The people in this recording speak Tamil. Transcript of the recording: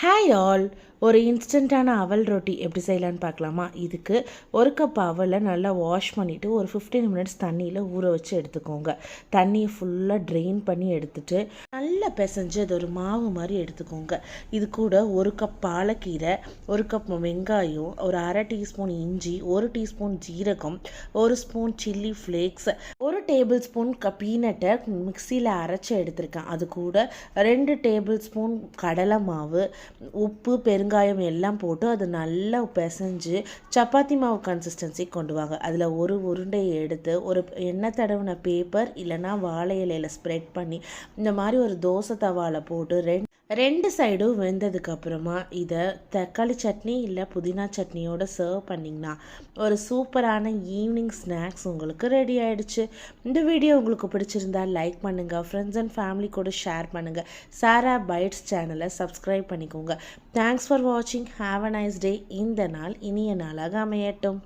Hi all, ஒரு இன்ஸ்டண்ட்டான அவல் ரொட்டி எப்படி செய்யலான்னு பார்க்கலாமா? இதுக்கு ஒரு கப் அவலை நல்லா வாஷ் பண்ணிவிட்டு ஒரு ஃபிஃப்டீன் மினிட்ஸ் தண்ணியில் ஊற வச்சு எடுத்துக்கோங்க. தண்ணியை ஃபுல்லாக ட்ரெயின் பண்ணி எடுத்துட்டு நல்லா பிசைஞ்சு அது ஒரு மாவு மாதிரி எடுத்துக்கோங்க. இது கூட ஒரு கப் பாலக்கீரை ஒரு கப் வெங்காயம் ஒரு அரை டீஸ்பூன் இஞ்சி ஒரு டீஸ்பூன் ஜீரகம் ஒரு ஸ்பூன் சில்லி ஃப்ளேக்ஸ் ஒரு டேபிள் ஸ்பூன் க பீனட்டை மிக்சியில் அரைச்சி எடுத்திருக்கேன். அது கூட ரெண்டு டேபிள் ஸ்பூன் கடலை மாவு உப்பு பெருங்காயம் எல்லாம் போட்டு அது நல்லா பிசைஞ்சு சப்பாத்தி மாவு கன்சிஸ்டன்சி கொண்டு வாங்க. அதில் ஒரு உருண்டையை எடுத்து ஒரு எண்ணெய் தடவின பேப்பர் இல்லைன்னா வாழை இலையில் ஸ்ப்ரெட் பண்ணி இந்த மாதிரி ஒரு தோசை தவாவில் போட்டு ரெண்டு ரெண்டு சைடும் வெந்ததுக்கு அப்புறமா இதை தக்காளி சட்னி இல்லை புதினா சட்னியோட சர்வ் பண்ணிங்கன்னா ஒரு சூப்பரான ஈவினிங் ஸ்நாக்ஸ் உங்களுக்கு ரெடி ஆகிடுச்சு இந்த வீடியோ உங்களுக்கு பிடிச்சிருந்தா லைக் பண்ணுங்கள் ஃப்ரெண்ட்ஸ் அண்ட் ஃபேமிலி கூட ஷேர் பண்ணுங்கள் சாரா பைட்ஸ் சேனலை சப்ஸ்கிரைப் பண்ணிக்கோங்க. தேங்க்ஸ் ஃபார் வாட்சிங் ஹாவ் அ நைஸ் டே இந்த நாள் இனிய நாளாக அமையட்டும்.